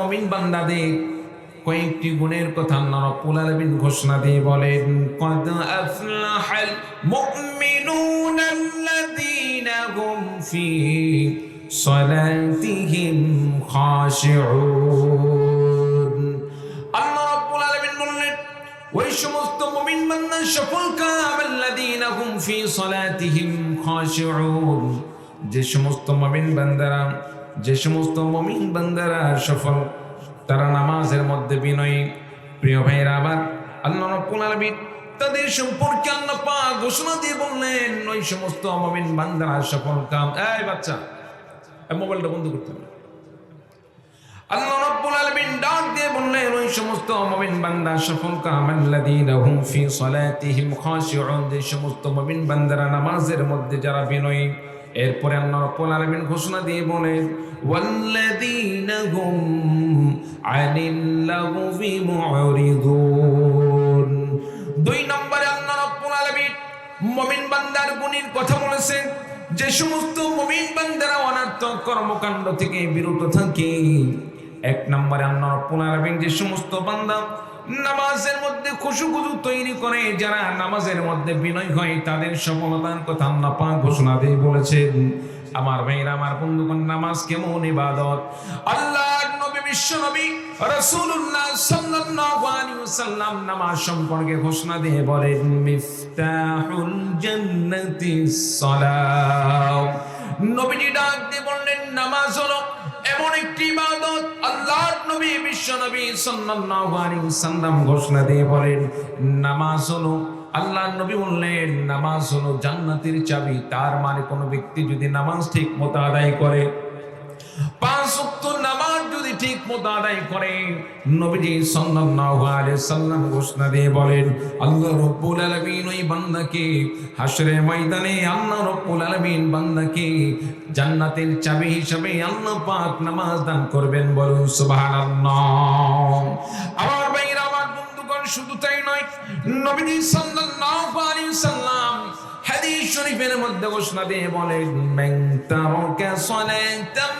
মমিন বান্দাদের কয়েকটি গুণের কথা আল্লাহ রাব্বুল আলামিন ঘোষণা দিয়ে বলেন, কদ আফলাহাল মুমিনুনা আল্লাযীনা হুম ফি সালাতিহিম খাশিউন। আল্লাহ রাব্বুল আলামিন বললেন, ওই সমস্ত মুমিন বান্দা সফল কাম আল্লাযীনা হুম ফি সালাতিহিম খাশিউন। যে সমস্ত মুমিন বান্দারা যে সমস্ত মমিন বান্দারা সফল, তারা নামাজের মধ্যে বিনয়ী। প্রিয় ভাইরা আবার আল্লাহ রাব্বুল আলামিন তাদের সম্পর্কে আল্লাহ পাক ঘোষণা দিয়ে বললেন, ওই সমস্ত মুমিন বান্দারা সফল কাম এই বাচ্চা মোবাইলটা বন্ধ করতে হবে। আল্লাহ রাব্বুল আলামিন ডাক দিয়ে বললেন, ওই সমস্ত মুমিন বান্দা সফল কাম আল্লাযীনা হুম ফি সালাতিহিম খাশিউন। যে সমস্ত মুমিন বান্দারা নামাজের মধ্যে যারা বিনয়ী এরপরে আল্লাহ রাব্বুল আলামিন ঘোষণা দিয়ে বলেন ওয়াল্লাযীনা হুম আনিল লাগবি মুরিদুন দুই নম্বরে আল্লাহ রাব্বুল আলামিন মুমিন বান্দার গুণের কথা বলেছেন যে সমস্ত মুমিন বান্দারা অনার্থক কর্মকাণ্ড থেকে বিরত থাকে। এক নম্বরে আল্লাহ রাব্বুল আলামিন যে সমস্ত বান্দা নামাজের মধ্যে খুশুখুজু তৈরি করে, যারা নামাজের মধ্যে বিনয় হয়, তাদের সফলতার কথা আল্লাহ পাক ঘোষণা দিয়ে বলেছেন, আমার ভাইরা আমার বন্ধুগণ, নামাজ কেমন ইবাদত? আল্লাহর নবী নামাজ সম্পর্কে ঘোষণা দিয়ে বলেন নামাজ হলো এমন একটি ইবাদত আল্লাহর নবী, বিশ্ব নবী সাল্লাল্লাহু আলাইহি ওয়াসাল্লাম ঘোষণা দিয়ে বলেন, নামাজ হলো আল্লাহর নবী বললেন, নামাজ হলো জান্নাতের চাবি। তার মানে কোনো ব্যক্তি যদি নামাজ ঠিক মতো আদায় করে, পাঁচ ওয়াক্ত নামাজ ঠিক মতো আদায় করে নবীজি সাল্লাল্লাহু আলাইহি সাল্লাম ঘোষণা দিয়ে বলেন, আল্লাহ রাব্বুল আলামিন ওই বান্দাকে হাশরের ময়দানে আল্লাহ রাব্বুল আলামিন বান্দাকে জান্নাতের চাবি হিসাবে আল্লাহ পাক নামাজ দান করবেন বলুন, সুবহানাল্লাহ। আমার ভাইরা আমার বন্ধুগণ, শুধু তাই নয়, নবীজি সাল্লাল্লাহু আলাইহি সাল্লাম হাদিস শরীফের মধ্যে ঘোষণা দিয়ে বলেন, মান তারাকা সালাতাম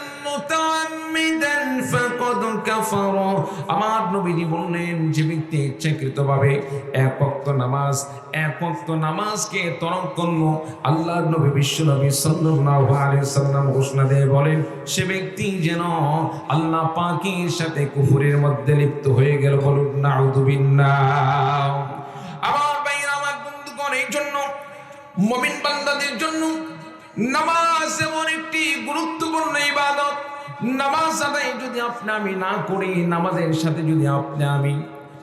আমার নবীজি বললেন, যে ব্যক্তি ইচ্ছাকৃতভাবে এক ওয়াক্ত নামাজ, এক ওয়াক্ত নামাজকে তরক করল, আল্লাহর নবী বিশ্ব নবী সাল্লাল্লাহু সাল্লাম ঘোষণা দিয়ে বলেন, সে ব্যক্তি যেন আল্লাহ পাকের সাথে কুফরের মধ্যে লিপ্ত হয়ে গেল বলুন নাউযুবিল্লাহ আমার ভাইরা আমার বন্ধুগণ এই জন্য মমিন বান্দাদের জন্য নামাজ এমন একটি গুরুত্বপূর্ণ ইবাদত। নামাজ আদায় যদি আপনি আমি না করি, নামাজের সাথে যদি আপনি আমি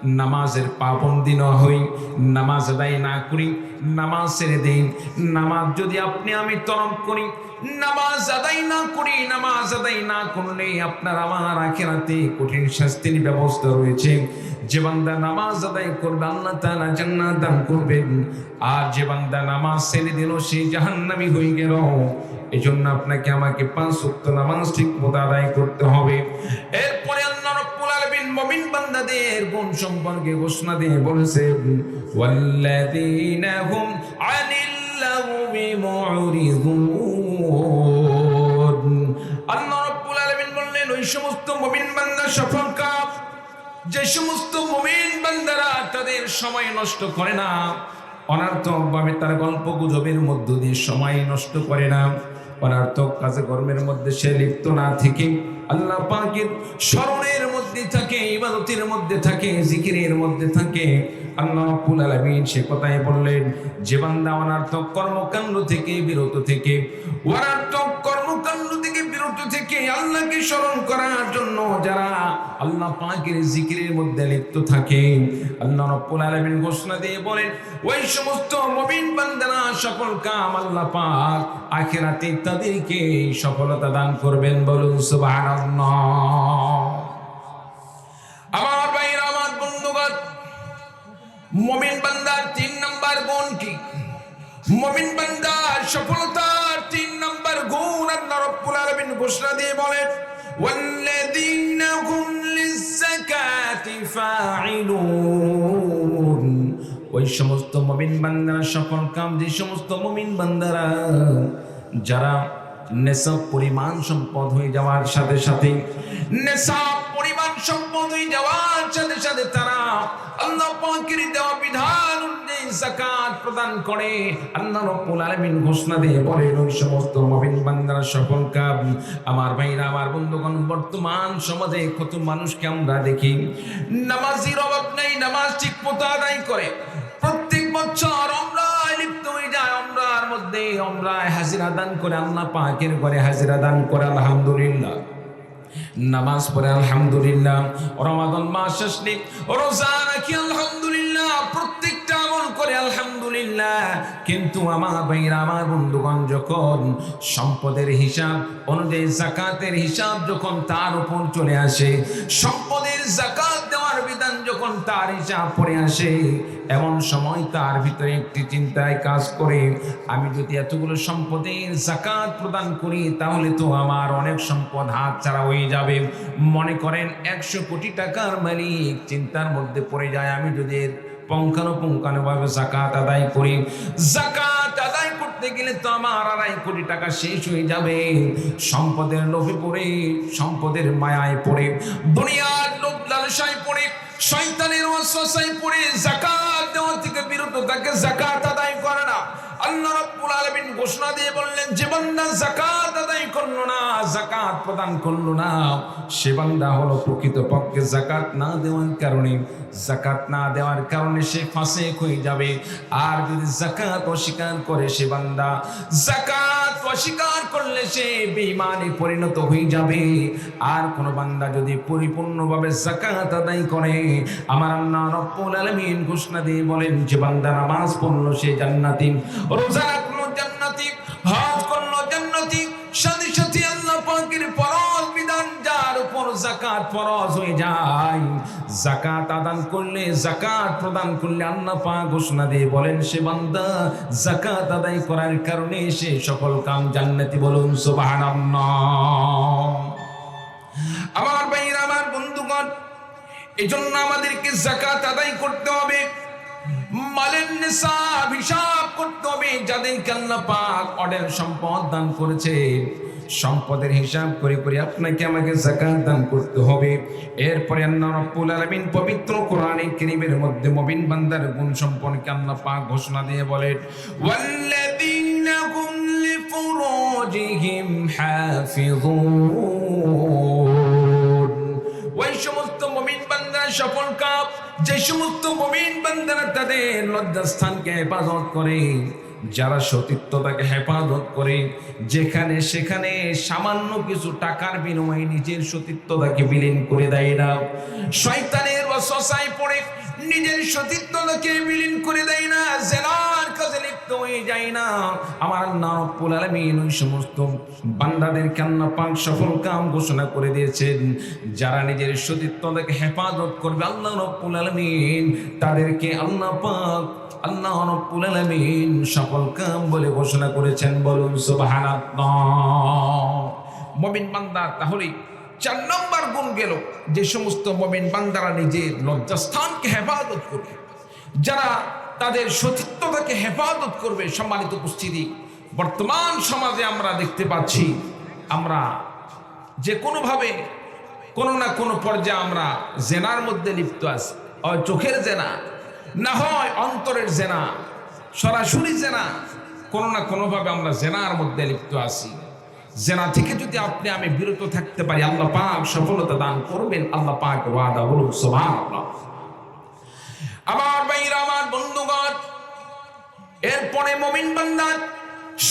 নামাজের পাবন্দি না হই, নামাজ আদায় না করি, নামাজ ছেড়ে দিন নামাজ যদি আপনি আমি তরক করি, নামাজ আদায় না করি, নামাজ আদায় না করলে আপনার আমার আখেরাতে কঠিন শাস্তির ব্যবস্থা রয়েছে। যে বান্দা নামাজ আদায় করবে, আল্লাহ তাআলা জান্নাত দান করবেন। আর যে বান্দা নামাজ ছেড়ে দিল, সে জাহান্নামী হয়ে গেল। এই জন্য আপনাকে আমাকে পাঁচ ওয়াক্ত নামাজ ঠিক মতো আদায় করতে হবে। আলামিন মুমিন বান্দাদের গুণ সম্পর্কে ঘোষণা দিয়ে বলেছে আল্লাহ যে সমস্ত মুমিন বান্দারা তাদের সময় নষ্ট করে না অনার্থক ভাবে তার গল্প গুজবের মধ্য দিয়ে সময় নষ্ট করে না। অনার্থক কাজে কর্মের মধ্যে সে লিপ্ত না থেকে আল্লাহ স্মরণের মধ্যে থাকে, ইবাদতের মধ্যে থাকে, জিকিরের মধ্যে থাকে। আল্লাহ রাব্বুল আলামিন সে কথাই বললেন, যে বান্দা অনার্থক কর্মকাণ্ড থেকে বিরত থেকে অনার্থক কর্মকাণ্ড থেকে বিরত থেকে আল্লাহকে স্মরণ করার জন্য যারা আল্লাহ পাকের জিকিরের মধ্যে লিপ্ত থাকে আল্লাহ রাব্বুল আলামিন ঘোষণা দিয়ে বলেন, ওই সমস্ত মুমিন বান্দারা সফল কাম আল্লাহ পাক আখিরাতে তাদেরকে সফলতা দান করবেন বলুন, সুবহানাল্লাহ। মমিন বান্দার তিন নাম্বার গুণ কি মমিন বান্দার সফলতার তিন নাম্বার গুণ আল্লাহ রাব্বুল আলামিন ঘোষণা দিয়ে বলেন والذين هم للزكاة فاعلون ওই সমস্ত মমিন বান্দারা সফল কাম যে সমস্ত মমিন বান্দারা যারা নেশাব পরিমাণ সম্পদ হয়ে যাওয়ার সাথে সাথে নেশাব পরিমাণ সম্পদ হয়ে যাওয়ার সাথে সাথে তারা দেওয়া বিধান প্রদান করে। ঘোষণা দিয়ে ওই সমস্ত বান্দারা আমার ভাইরা, আমার বন্ধুগণ, বর্তমান সমাজে কত মানুষকে আমরা দেখি। নামাজির অভাব নেই, নামাজ ঠিক মতো আদায় করে। প্রত্যেক বছর আমরা লিপ্ত হয়ে যায় আমরার মধ্যে আমরা হাজিরা দান করে, আল্লাহ পাকের ঘরে হাজিরা দান করে, আলহামদুলিল্লাহ। নামাজ পড়ে, আলহামদুলিল্লাহ। রমাদন মাস আসলে রোজা রাখি, আলহামদুলিল্লাহ। প্রত্যেকটা আমল করে, আলহামদুলিল্লাহ। কিন্তু আমার ভাইরা আমার বন্ধুগণ যখন সম্পদের হিসাব অনুযায়ী জাকাতের হিসাব যখন তার উপর চলে আসে, সম্পদের জাকাত দেওয়ার বিধান যখন তার হিসাব পড়ে আসে, এমন সময় তার ভিতরে একটি চিন্তায় কাজ করে, আমি যদি এতগুলো সম্পদের জাকাত প্রদান করি, তাহলে তো আমার অনেক সম্পদ হাত ছাড়া হয়ে যাবে। মনে করেন একশো কোটি টাকার মালিক, চিন্তার মধ্যে পড়ে যায়, আমি যদি পুঙ্খানুপুঙ্খানুভাবে জাকাত আদায় করি। জাকাত আদায় করতে গেলে তো আমার আড়াই কোটি টাকা শেষ হয়ে যাবে। সম্পদের লোভে পড়ে, সম্পদের মায়ায় পড়ে, দুনিয়ার লোভ লালসায় পড়ে, শয়তানের ওয়াসওয়াসায় পড়ে জাকাত দেওয়া থেকে বিরত থাকে, যাকাত আদায় করে না। আল্লাহ রাব্বুল আলামিন ঘোষণা দিয়ে বললেন বান্দা যাকাত আদায় করল না যাকাত প্রদান করল না। সে বান্দা হলো প্রকৃত পক্ষে যাকাত না দেওয়ার কারণে। যাকাত না দেওয়ার কারণে সে ফাঁসেক হয়ে যাবে। আর যদি যাকাত অস্বীকার করে সে বান্দা যাকাত অস্বীকার করলে সে বেঈমানে পরিণত হয়ে যাবে। আর কোন বান্দা যদি পরিপূর্ণভাবে যাকাত আদায় করে, আমার আল্লাহ রব্বুল আলামিন ঘোষণা দিয়ে বলেন, যে বান্দা নামাজ পড়ল সে জান্নাতি। রোজা রাখল জান্নাতি, হজ করল জান্নাতি পাকের ফরজ বিধান, যার উপর যাকাত ফরজ হয়ে যায়। যাকাত আদান করলে, যাকাত প্রদান করলে আল্লাহ পাক ঘোষণা দিয়ে বলেন, সে বান্দা যাকাত আদায় করার কারণে সে সকল কাম জান্নাতি বলুন, সুবহানাল্লাহ। আমার ভাইরা আমার বন্ধুগণ এই জন্য আমাদেরকে জাকাত আদায় করতে হবে। মালের নিসাব হিসাব করতে হবে, যাদেরকে আল্লাহ পাক অডেল সম্পদ দান করেছে। সম্পদের হিসাব করে করে আপনাকে আমাকে জাকাত দান করতে হবে। এরপরে আল্লাহ রাব্বুল আলামিন পবিত্র কোরআনে কারীমের মধ্যে মুমিন বান্দার গুণ সম্পর্কে আল্লাহ পাক ঘোষণা দিয়ে বলেন, ওয়াল্লাযীনা হুম লিফুরুজিহিম হাফিযুন। ওই সমস্ত মুমিন বান্দারা সফল কাপ, যে সমস্ত মুমিন বান্দারা তাদের লজ্জাস্থানকে হেফাজত করে যারা সতীত্বতাকে হেফাজত করে, যেখানে সেখানে সামান্য কিছু টাকার বিনিময়ে নিজের সতীত্বতাকে বিলীন করে দেয় না। শয়তানের ওয়াসওয়াসায় পড়ে নিজের সতীত্বতাকে বিলীন করে দেয় না জেনার কাজে লিপ্ত হয়ে যায় না। আমার আল্লাহ রব্বুল আলামিন ওই সমস্ত বান্দাদেরকে আল্লাহ পাক সফল কাম ঘোষণা করে দিয়েছেন। যারা নিজের সতীত্বতাকে হেফাজত করবে, আল্লাহ রব্বুল আলামিন তাদেরকে আল্লাহ পাক, আল্লাহ রব্বুল আলামিন সফল কাম বলে ঘোষণা করেছেন। বলুন, সুবহানাল্লাহ। মুমিন বান্দা তাহলে চার নম্বর গুণ গেল যে সমস্ত মুমিন বান্দারা নিজের লজ্জাস্থানকে হেফাজত করবে। যারা তাদের সতীত্বতাকে হেফাজত করবে, সম্মানিত উপস্থিতি, বর্তমান সমাজে আমরা দেখতে পাচ্ছি, আমরা যে কোনোভাবে কোনো না কোনো পর্যায়ে আমরা জেনার মধ্যে লিপ্ত আছি। হয় চোখের জেনা, না হয় অন্তরের জেনা, সরাসরি জেনা, কোনো না কোনোভাবে আমরা জেনার মধ্যে লিপ্ত আছি। জেনা থেকে যদি আপনি আমি বিরত থাকতে পারি আল্লাহ পাক সফলতা দান করবেন আল্লাহ পাক ওয়াদা বলুন সুবহানাল্লাহ আমার ভাইরা আমার বন্ধুগণ এরপরে মমিন বান্দার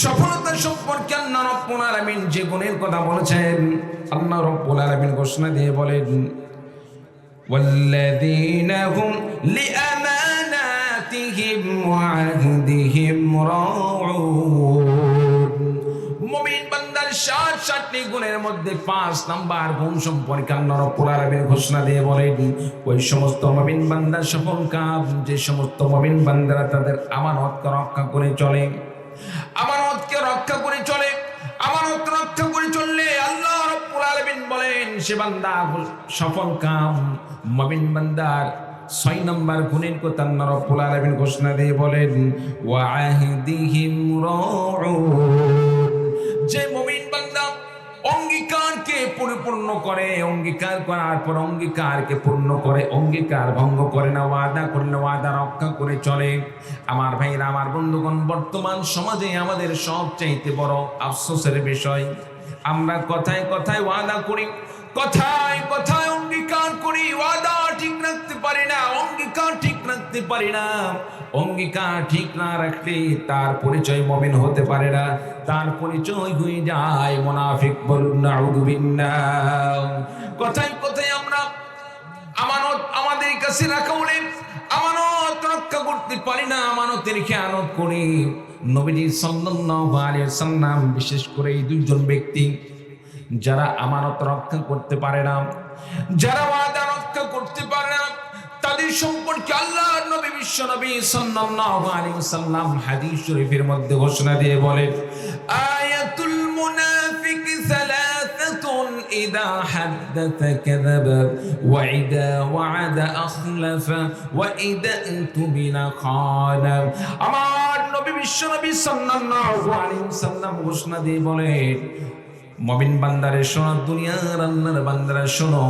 সফলতা সম্পর্কে আল্লাহ রব্বুল আলামিন যে গুণের কথা বলেছেন আল্লাহ রব্বুল আলামিন ঘোষণা দিয়ে বলেন والذين هم لأماناتهم وعهدهم راعون বান্দার ষাট ষাটটি গুণের মধ্যে পাঁচ নাম্বার গুণ সম্পর্কে আল্লাহ রব্বুল আলামিন ঘোষণা দিয়ে বলেন, ওই সমস্ত মুমিন বান্দার সফল কাম, যে সমস্ত মুমিন বান্দারা তাদের আমানতকে রক্ষা করে চলে। আমানতকে রক্ষা করে চলে আমানত রক্ষা করে চললে আল্লাহ রব্বুল আলামিন বলেন, সে বান্দা সফল কাম, মুমিন বান্দার ছয় নম্বর গুণের কথা আল্লাহ রব্বুল ঘোষণা দিয়ে বলেন ওয়াহিদিহিম রাউন। যে মুমিন পরিপূর্ণ করে, অঙ্গীকার করার পর অঙ্গীকারকে পূর্ণ করে, অঙ্গীকার ভঙ্গ করে না, ওয়াদা করে না ওয়াদা রক্ষা করে চলে। আমার ভাইরা আমার বন্ধুগণ, বর্তমান সমাজে আমাদের সবচাইতে বড় আফসোসের বিষয়, আমরা কথায় কথায় ওয়াদা করি, কথায় কথায় অঙ্গীকার করি, ওয়াদা ঠিক রাখতে পারি না, অঙ্গীকার ঠিক রাখতে পারি না। অঙ্গীকার ঠিক না রাখলে তার পরিচয় মমিন হতে পারে না। তার পরিচয় হয়ে যায় মোনাফিক বলুন নাউযুবিল্লাহ কথায় কথায় আমরা আমানত আমাদের কাছে রাখা বলে আমানত রক্ষা করতে পারি না, আমানতের খেয়ানত করি। নবীজি সাল্লাল্লাহু আলাইহি বিশেষ করে এই দুইজন ব্যক্তি, যারা আমানত রক্ষা করতে পারে না, যারা ওয়াদা রক্ষা করতে পারে না তাদের সম্পর্কে আল্লাহর নবী বিশ্ব নবী সাল্লাল্লাহু আলাইহি সাল্লাম হাদিস শরীফের মধ্যে ঘোষণা দিয়ে বলেন আয়াতুল মুনাফিক সালাসাতুন ইদা ওয়া ইদা আখলাফা, ওয়া ইদা আমার নবী বিশ্ব নবী সাল্লাল্লাহু আলাইহি সাল্লাম ঘোষণা দিয়ে বলেন মবিন বান্দারে শোনো, দুনিয়ার আল্লাহর বান্দারা শোনো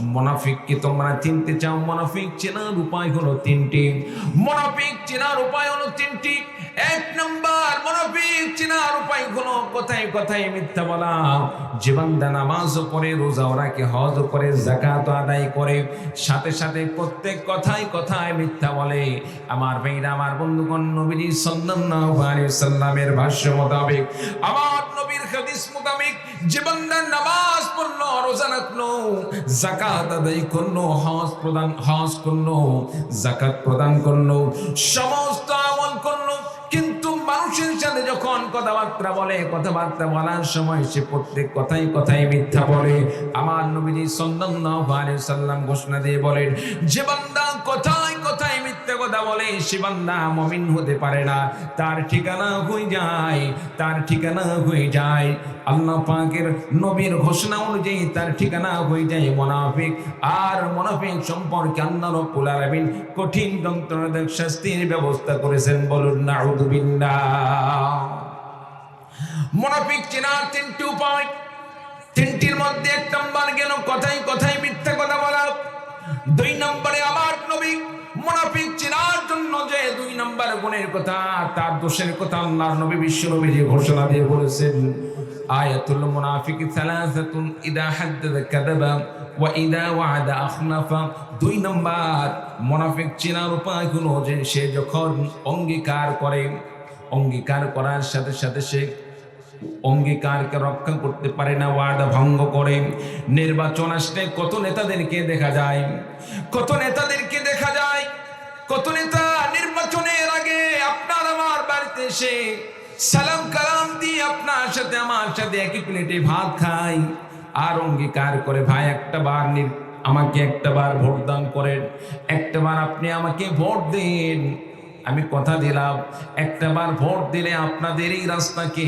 মোনাফিককে তোমরা চিনতে চাও? মনাফিক চেনার উপায় হলো তিনটি। মনাফিক চেনার উপায় হলো তিনটি। এক নম্বর কথায় কথায় মিথ্যা বলা। যে বান্দা নামাজও পড়ে রোজাও রাখে হজও করে জাকাত আদায় করে। সাথে সাথে প্রত্যেক কথায় কথায় মিথ্যা বলে। আমার ভাইরা, আমার বন্ধুগণ, নবীজি সাল্লাল্লাহু আলাইহি সাল্লামের ভাষ্য মোতাবেক, আমার নবীর হাদিস মোতাবেক যে বান্দা নামাজ পড়ল, রোজা রাখল জাকাত আদায় করল, হজ প্রদান, হজ করল জাকাত প্রদান করল। সমস্ত যখন কথাবার্তা বলে, কথাবার্তা বলার সময় সে প্রত্যেক কথাই কথাই মিথ্যা বলে। আমার নবীজি সাল্লাল্লাহু সাল্লাম ঘোষণা দিয়ে বলেন, যে বান্দা কথায় কথায় মিথ্যা কথা বলে, সে বান্দা মুমিন হতে পারে না। তার ঠিকানা হয়ে যায়, তার ঠিকানা হয়ে যায়। আল্লাহ পাকের নবীর ঘোষণা অনুযায়ী তার ঠিকানা হয়ে যায় মোনাফিক। আর মোনাফিক সম্পর্কে আল্লাহ রব্বুল আলামিন কঠিন যন্ত্রণাদায়ক শাস্তির ব্যবস্থা করেছেন বলুন নাউযুবিল্লাহ মোনাফিক চেনার তিনটি উপায়। তিনটির মধ্যে এক নম্বর গেল কথাই কথাই মিথ্যা কথা বলা। দুই নম্বরে আমার নবী মুনাফিক চেনার জন্য যে দুই নম্বর গুণের কথা, তার দোষের কথা আল্লাহর নবী বিশ্ব নবী যে ঘোষণা দিয়ে বলেছেন, আয়াতুল মুনাফিক সালাসাতুন ইদা হাদ্দাদা কাযাবা ওয়া ইদা ওয়া'আদা আখলাফা দুই নম্বর, মুনাফিক চেনার উপায় হলো যে সে যখন অঙ্গীকার করে, অঙ্গীকার করার সাথে সাথে সে অঙ্গীকারকে রক্ষা করতে পারে না ওয়ার্ড ভঙ্গ করে। নির্বাচন আসলে কত নেতাদেরকে দেখা যায়? কত নেতাদেরকে দেখা যায়? কত নেতা নির্বাচনের আগে আপনার আমার বাড়িতে এসে সালাম কালাম দিয়ে আপনার সাথে, আমার সাথে একই প্লেটে ভাত খাই আর অঙ্গীকার করে, ভাই, একটা বার আমাকে একটা বার ভোট দান করেন। একটা বার আপনি আমাকে ভোট দিন। আমি কথা দিলাম, একটা বার ভোট দিলে আপনাদের এই রাস্তাকে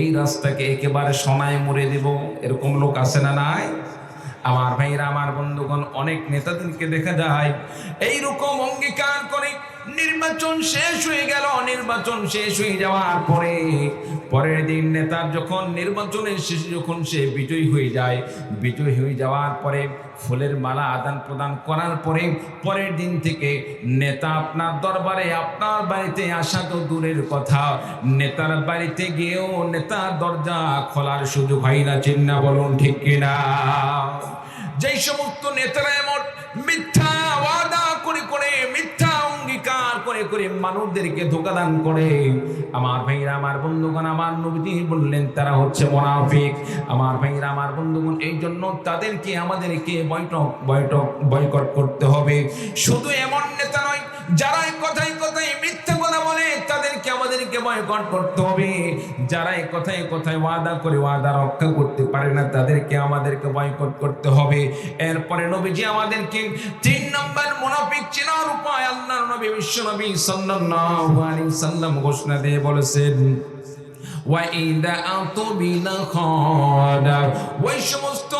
এই রাস্তাকে একেবারে সোনায় মরে দেব। এরকম লোক আছে না নাই? আমার ভাইরা আমার বন্ধুগণ, অনেক নেতাদেরকে দেখা যায়। এইরকম অঙ্গীকার করে নির্বাচন শেষ হয়ে গেল। নির্বাচন শেষ হয়ে যাওয়ার পরে, পরের দিন নেতার যখন নির্বাচনের শেষে যখন সে বিজয়ী হয়ে যায়, বিজয়ী হয়ে যাওয়ার পরে ফুলের মালা আদান প্রদান করার পরে পরের দিন থেকে নেতা আপনার দরবারে, আপনার বাড়িতে আসা তো দূরের কথা। নেতার বাড়িতে গিয়েও নেতার দরজা খোলার সুযোগ হয় না চিন্না বলুন ঠিক কিনা। যেই সমস্ত নেতারা এমন মিথ্যা করে করে মানুষদেরকে ধোকা দান করে। আমার ভাইরা আমার বন্ধুগণ, আমার নবীজি বললেন, তারা হচ্ছে মোনাফিক। আমার ভাইরা আমার বন্ধুগণ এই জন্য তাদেরকে, আমাদেরকে বৈঠক বৈঠক, বয়কট করতে হবে। শুধু এমন নেতা নয় যারা এই কথায় বয়কট করতে হবে। যারা এই কথায় কথায় ওয়াদা করে ওয়াদা রক্ষা করতে পারে না, তাদেরকে আমাদেরকে বয়কট করতে হবে। এরপরে নবীজি আমাদেরকে তিন নম্বর মুনাফিক চেনার উপায় আল্লাহর নবী, বিশ্ব নবী সাল্লাল্লাহু আলাইহি সাল্লাম ঘোষণা দিয়ে বলেছেন وإذا أطمن خان ওই সমস্ত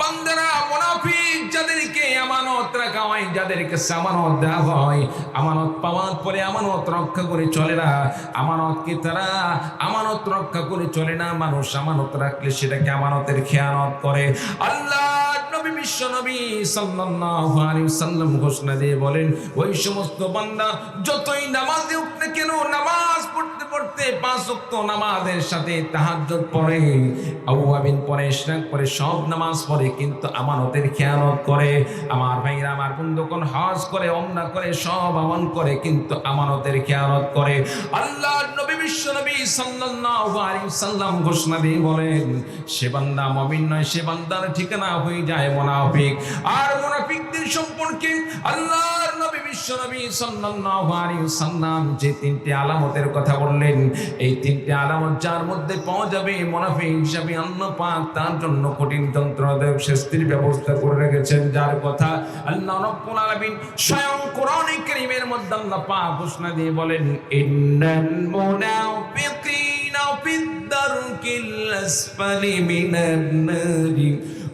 বান্দারা মুনাফিক যাদেরকে আমানত রাখা হয় যাদেরকে আমানত দেওয়া হয় আমানত পাওয়ার পরে আমানত রক্ষা করে চলে না আমানতকে তারা আমানত রক্ষা করে চলে না মানুষ আমানত রাখলে সেটাকে আমানতের খেয়ানত করে আল্লাহ নবী, বিশ্ব নবী সাল্লাল্লাহু আলাইহি সাল্লাম ঘোষণা দিয়ে বলেন, ওই সমস্ত বান্দা যতই নামাজে উঠ না কেন, নামাজ পড়তে পড়তে পাঁচ ওয়াক্ত নামাজের সাথে তাহাজ্জুদ পড়ে, আউয়াবিন পড়ে, ইশরাক পড়ে, সব নামাজ পড়ে, কিন্তু আমানতের খেয়ানত করে, আমার ভাইরা, আমার বন্ধুগণ হজ করে, ওমরা করে, সব আমল করে, কিন্তু আমানতের খেয়ানত করে। আল্লাহ নবী, বিশ্ব নবী সাল্লাল্লাহু আলাইহি সাল্লাম ঘোষণা দিয়ে বলেন, সে বান্দা মুমিন নয়, সে বান্দার ঠিকানা হয়ে যায় মুনাফিক। আর মুনাফিকদের সম্পর্কে আল্লাহর নবী সাল্লাল্লাহু আলাইহি সাল্লাম যে তিনটি আলামতের কথা বললেন, এই তিনটি আলামত যার মধ্যে পাওয়া যাবে মুনাফিক হিসাবে পাক তার জন্য কঠিন শাস্তির ব্যবস্থা করে রেখেছেন। যার কথা আল্লাহ রাব্বুল আলামিন স্বয়ং কারীমের মধ্যে আল্লাহ পাক ঘোষণা দিয়ে বলেন, ইন্নাল মুনাফিকিনা আসফালি মিনান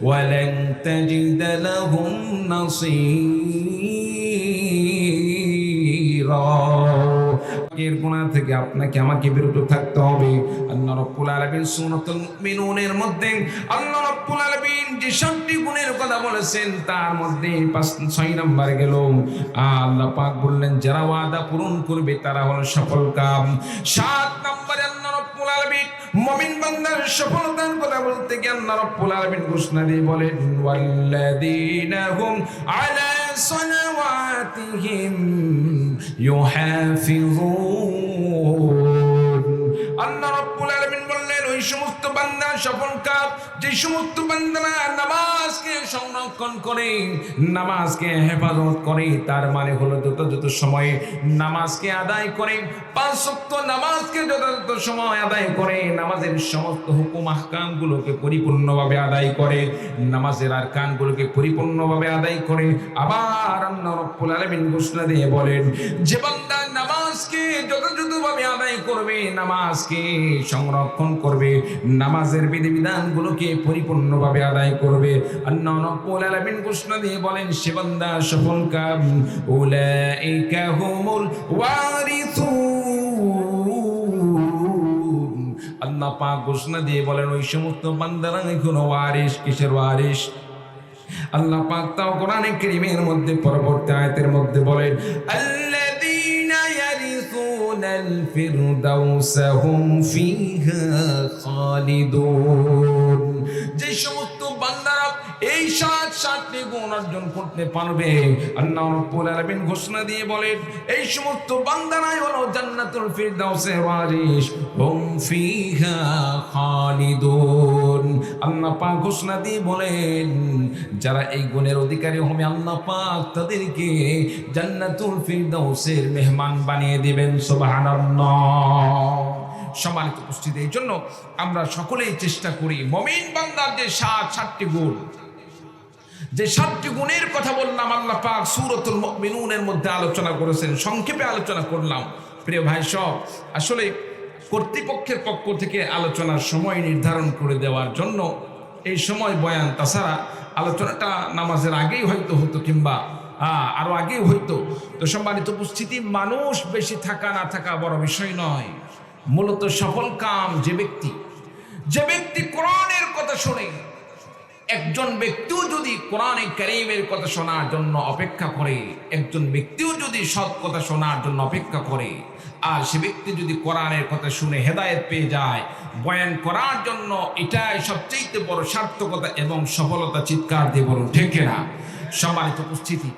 ولن تجد لهم نصيرا এর গুনাহ থেকে আপনাকে আমাকে বিরত থাকতে হবে আল্লাহ রাব্বুল আলামিন সূরাতুল মুমিনুনের মধ্যে আল্লাহ রাব্বুল আলামিন যে সাতটি গুণের কথা বলেছেন তার মধ্যে পাঁচ ছয় নম্বরে গেল আল্লাহ পাক বললেন যারা ওয়াদা পূরণ করবে তারা হলো সফল কাম সাত নম্বরে আল্লাহ রাব্বুল আলামিন মুমিন বান্দার সফলতার কথা বলতে গিয়ে আল্লাহ রাব্বুল আলামিন ঘোষণা দিয়ে বলেন, ওয়াল্লাযীনা হুম আলা সালাওয়াতিহিম ইউহাফিজুন আল্লাহ ওই সমস্ত বান্দা সফল কাজ যে সমস্ত বান্দারা নামাজকে সংরক্ষণ করে, নামাজকে হেফাজত করে, তার মানে হলো যথাযথ সময়ে নামাজকে আদায় করে, পাঁচ ওয়াক্ত নামাজকে যথাযথ সময় আদায় করে, নামাজের সমস্ত হুকুম আহকামগুলোকে পরিপূর্ণভাবে আদায় করে, নামাজের আর কানগুলোকে পরিপূর্ণভাবে আদায় করে। আবার আল্লাহ আলামিন ঘোষণা দিয়ে বলেন, যে বান্দা নামাজকে যথাযথভাবে আদায় করবে, নামাজকে সংরক্ষণ করবে নামাজের বিধিবিধানগুলোকে পরিপূর্ণভাবে আদায় করবে। আল্লাহ আলামিন ঘোষণা দিয়ে বলেন, সে বান্দা সফল কাম, উলাইকা আল্লাহ পাক ঘোষণা দিয়ে বলেন, ওই সমস্ত বান্দারা এখন ওয়ারিস, কিসের ওয়ারিস? আল্লাহ পাক তাও কোরআনে কারীমের মধ্যে পরবর্তী আয়াতের মধ্যে বলেন আল্লাযীনা ইয়ারিসুনাল ফিরদাউস হুম ফিহা খালিদুন যে সমস্ত বান্দারা এই সাত সাতটি গুণ অর্জন করতে পারবে। আল্লাহ রাব্বুল ঘোষণা দিয়ে বলেন, এই সমস্ত বান্দারাই হলো জান্নাতুল ফিরদাউসের ওয়ারিস হুম ফিহা খালিদুন। আল্লাহ পাক ঘোষণা দিয়ে বলেন, যারা এই গুণের অধিকারী হবে, আল্লাহ পাক তাদেরকে জান্নাতুল ফিরদাউসের মেহমান বানিয়ে দিবেন, সুবহানাল্লাহ। সম্মানিত উপস্থিতি, এই জন্য আমরা সকলেই চেষ্টা করি, মমিন বান্দার যে সাত সাতটি গুণ যে সাতটি গুণের কথা বললাম আল্লাহ পাক সুরতুল মিনুনের মধ্যে আলোচনা করেছেন সংক্ষেপে আলোচনা করলাম। প্রিয় ভাই সব আসলে কর্তৃপক্ষের পক্ষ থেকে আলোচনার সময় নির্ধারণ করে দেওয়ার জন্য এই সময় বয়ান তাছাড়া আলোচনাটা নামাজের আগেই হয়তো হতো কিংবা আহ, আরও আগেই হইতো তো সম্মানিত উপস্থিতি মানুষ বেশি থাকা না থাকা বড় বিষয় নয়। মূলত সফল কাম যে ব্যক্তি যে ব্যক্তি কোরআনের কথা শোনে একজন ব্যক্তিও যদি কোরআনে কারিমের কথা শোনার জন্য অপেক্ষা করে, একজন ব্যক্তিও যদি সৎ কথা শোনার জন্য অপেক্ষা করে, আর সে ব্যক্তি যদি কোরআনের কথা শুনে হেদায়েত পেয়ে যায়, বয়ান করার জন্য এটাই সবচেয়ে বড় সার্থকতা এবং সফলতা চিৎকার দিয়ে বলুন, ঠিক না উপস্থিতি,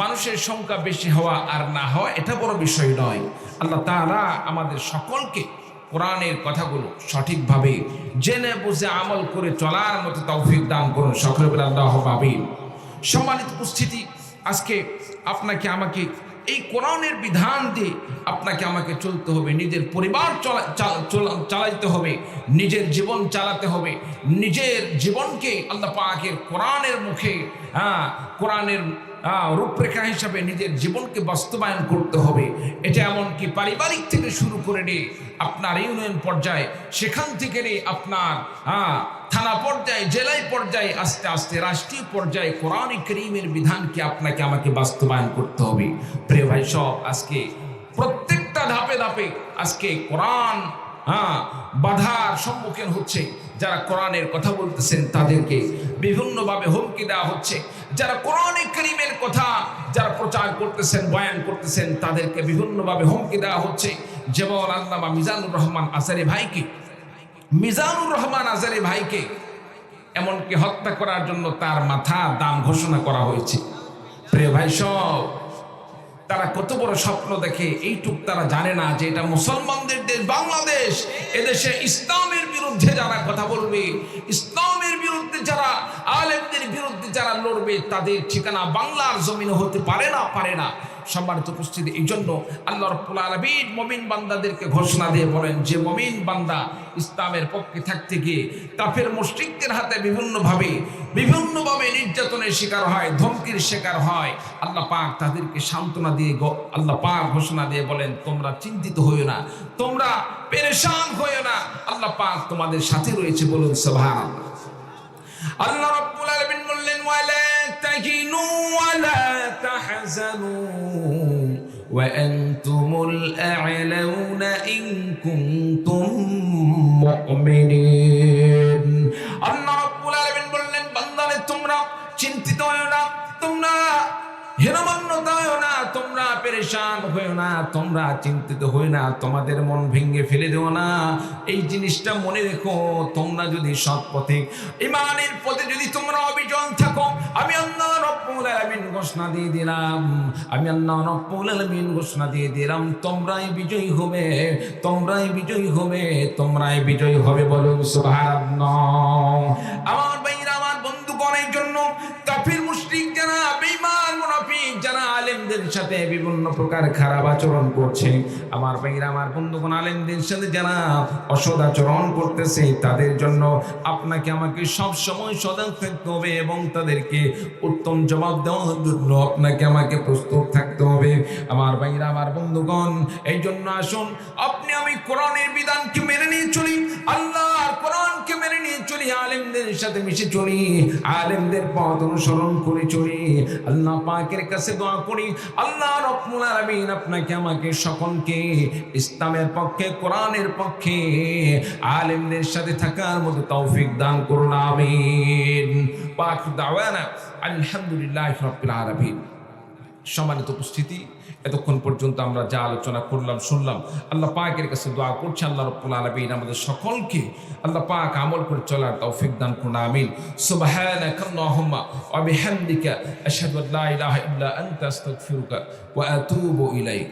মানুষের সংখ্যা বেশি হওয়া আর না হওয়া এটা বড় বিষয় নয়। আল্লাহ তাআলা আমাদের সকলকে কোরআনের কথাগুলো সঠিকভাবে জেনে বুঝে আমল করে চলার মতো তৌফিক দান করুন। সকলে বলে আল্লাহ আমিন। সম্মানিত উপস্থিতি, আজকে আপনাকে আমাকে এই কোরআনের বিধান দিয়ে আপনাকে আমাকে চলতে হবে, নিজের পরিবার চালাইতে হবে, নিজের জীবন চালাতে হবে, নিজের জীবনকে আল্লাহ পাকের কোরআনের মুখে হ্যাঁ কোরআনের রূপরেখা হিসাবে নিজের জীবনকে বাস্তবায়ন করতে হবে। এটা এমনকি পারিবারিক থেকে শুরু করে নিয়ে আপনার ইউনিয়ন পর্যায়ে, সেখান থেকে নিয়ে আপনার থানা পর্যায়ে, জেলায় পর্যায়ে, আস্তে আস্তে রাষ্ট্রীয় পর্যায়ে কোরআন করিমের বিধানকে আপনাকে আমাকে বাস্তবায়ন করতে হবে। প্রিয় ভাই সব, আজকে প্রত্যেকটা ধাপে ধাপে আজকে কোরআন হ্যাঁ বাধার সম্মুখীন হচ্ছে। যারা কোরআনের কথা বলতেছেন তাদেরকে বিভিন্নভাবে হুমকি দেওয়া হচ্ছে। যারা কোরআনে করিমের কথা, যারা প্রচার করতেছেন, বয়ান করতেছেন, তাদেরকে বিভিন্নভাবে হুমকি দেওয়া হচ্ছে। যেমন আল্লামা মিজানুর রহমান আসারি ভাইকে। মিজানুর রহমান আজারি ভাইকে এমনকি হত্যা করার জন্য তার মাথা দাম ঘোষণা করা হয়েছে। প্রিয় ভাই সব তারা কত বড় স্বপ্ন দেখে এইটুক তারা জানে না যে এটা মুসলমানদের দেশ, বাংলাদেশ। এদেশে ইসলামের বিরুদ্ধে যারা কথা বলবে, ইসলামের বিরুদ্ধে যারা, আলেমদের বিরুদ্ধে যারা লড়বে, তাদের ঠিকানা বাংলার জমিনে হতে পারে না পারে না। সম্মানিত উপস্থিতি। এই জন্য আল্লাহ রব্বুল আলমিন মমিন বান্দাদেরকে ঘোষণা দিয়ে বলেন যে, মমিন বান্দা ইসলামের পক্ষে থাকতে গিয়ে কাফের মুশরিকদের হাতে বিভিন্নভাবে বিভিন্নভাবে নির্যাতনের শিকার হয়, ধমকির শিকার হয়। আল্লাহ পাক তাদেরকে সান্ত্বনা দিয়ে আল্লাহ পাক ঘোষণা দিয়ে বলেন, তোমরা চিন্তিত হইও না, তোমরা পেরেশান হইও না। আল্লাহ পাক তোমাদের সাথে রয়েছে বলুন, সুবহানাল্লাহ। আল্লাহ ওয়ালা তাহিনু ওয়ালা তাহজানু وأنتم الأعلون إن كنتم مؤمنين আল্লাহ রাব্বুল আলামিন বললেন বান্দারে তোমরা চিন্তিত হও না তোমরা হীনমন্যতা হও না তোমরা পেরেশান হয়েও না তোমরা চিন্তিত হয়ে না তোমাদের মন ভেঙে ফেলে দেও না এই জিনিসটা মনে রেখো তোমরা যদি সৎ পথে ইমানের পথে যদি তোমরা অবিচল থাকো আমি আল্লাহ রব্বুল ঘোষণা দিয়ে দিলাম। আমি আল্লাহ রব্বুল আলামিন ঘোষণা দিয়ে দিলাম, তোমরাই বিজয়ী হবে, তোমরাই বিজয়ী হবে, তোমরাই বিজয়ী হবে বলুন সুবহানাল্লাহ। আমার আলেমদের সাথে বিভিন্ন প্রকার খারাপ আচরণ করছে। আমার ভাইরা আমার বন্ধুগণ, আলেমদের সাথে যারা অসদ আচরণ করতেছে, তাদের জন্য আপনাকে আমাকে সব সময় সজাগ থাকতে হবে এবং তাদেরকে উত্তম জবাব দেওয়ার জন্য আপনাকে আমাকে প্রস্তুত থাকতে হবে। আমার ভাইরা আমার বন্ধুগণ এই জন্য আসুন, আপনি আমি কোরআনের বিধানকে মেনে নিয়ে চলি। সাথে মিশে চলি, আলেমদের পথ অনুসরণ করে চলি। আল্লাহ পাকের কাছে দোয়া করি, আল্লাহ রব্বুল আলামিন আপনাকে, আমাকে সকলকে, ইসলামের পক্ষে, কোরআনের পক্ষে, আলেমদের সাথে থাকার মতো তৌফিক দান করুন, আমিন। পাক দাওয়ানা, আলহামদুলিল্লাহ রাব্বিল সম্মানিত উপস্থিতি। এতক্ষণ পর্যন্ত আমরা যা আলোচনা করলাম, শুনলাম, আল্লাহ পাকের কাছে দোয়া করছি, আল্লাহ রব্বুল আলামিন আমাদের সকলকে আল্লাহ পাক আমল করে চলার তৌফিক দান করুন, আমিন। সুবহানাকা আল্লাহুম্মা ওয়া বিহামদিকা, আশহাদু আল্লা ইলাহা ইল্লা আনতা, আস্তাগফিরুকা ওয়া আতুবু ইলাইক।